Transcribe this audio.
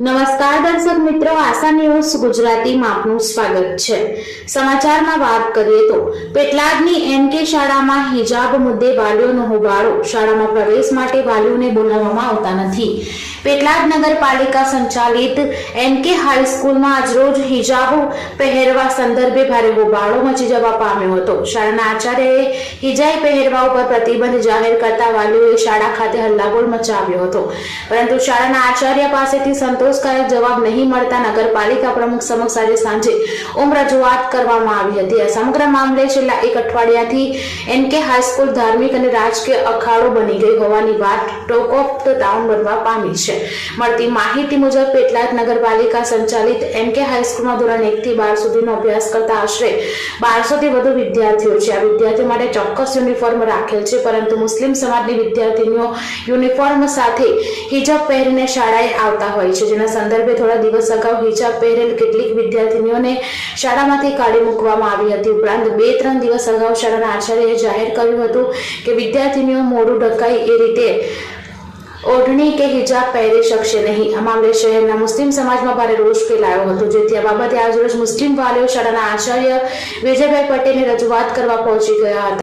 નમસ્કાર દર્શક મિત્રો, આશા ન્યૂઝ ગુજરાતીમાં આપનું સ્વાગત છે. સમાચારમાં વાત કરીએ તો, પેટલાદની એનકે શાળામાં હિજાબ મુદ્દે વાલીઓનો હોબાળો. શાળામાં પ્રવેશ માટે વાલીઓને બોલાવવામાં આવતા નથી. પેટલાદ નગરપાલિકા સંચાલિત એનકે હાઈસ્કૂલમાં આજરોજ હિજાબો પહેરવા સંદર્ભે ભારે હોબાળો મચી જવા પામ્યો હતો. શાળાના આચાર્યએ હિજાઈ પહેરવા ઉપર પ્રતિબંધ જાહેર કરતા વાલીઓએ શાળા ખાતે હલ્લાબોલ મચાવ્યો હતો. પરંતુ શાળાના આચાર્ય પાસેથી સંતોષકારક જવાબ નહીં મળતા નગરપાલિકા પ્રમુખ સમક્ષ આજે સાંજે ઉમ રજૂઆત કરવામાં આવી હતી. આ સમગ્ર મામલે છેલ્લા એક અઠવાડિયાથી એનકે હાઈસ્કૂલ ધાર્મિક અને રાજકીય અખાડો બની ગઈ હોવાની વાત ટોક ઓફ ધ ટાઉન બનવા પામી છે. મળતી માહિતી મુજબ, પેટલાદ નગરપાલિકા સંચાલિત એમ કે હાઈસ્કૂલમાં ધોરણ એક થી બાર સુધીનો અભ્યાસ કરતા આશરે બારસો થી વધુ વિદ્યાર્થીઓ છે. આ વિદ્યાર્થીઓ માટે ચોક્કસ યુનિફોર્મ રાખેલ છે, પરંતુ મુસ્લિમ સમાજની વિદ્યાર્થીનીઓ યુનિફોર્મ સાથે હિજાબ પહેરીને શાળાએ આવતા હોય છે. જેના સંદર્ભે થોડા દિવસ અગાઉ હિજાબ પહેરેલ કેટલીક વિદ્યાર્થીનીઓને શાળામાંથી કાઢી મૂકવામાં આવી હતી. ઉપરાંત બે ત્રણ દિવસ અગાઉ શાળાના આચાર્યએ જાહેર કર્યું હતું કે વિદ્યાર્થીનીઓ મોડું ઢંકાય એ રીતે ઓઢણી કે હિજાબ પહેરી શકશે નહીં. આ મામલે શહેરના મુસ્લિમ સમાજમાં ભારે રોષ ફેલાયો હતો. જેથી આ બાબતે આજરોજ મુસ્લિમ વાલીઓ શાળાના આચાર્ય વિજયભાઈ પટેલની રજૂઆત કરવા પહોંચી ગયા હતા.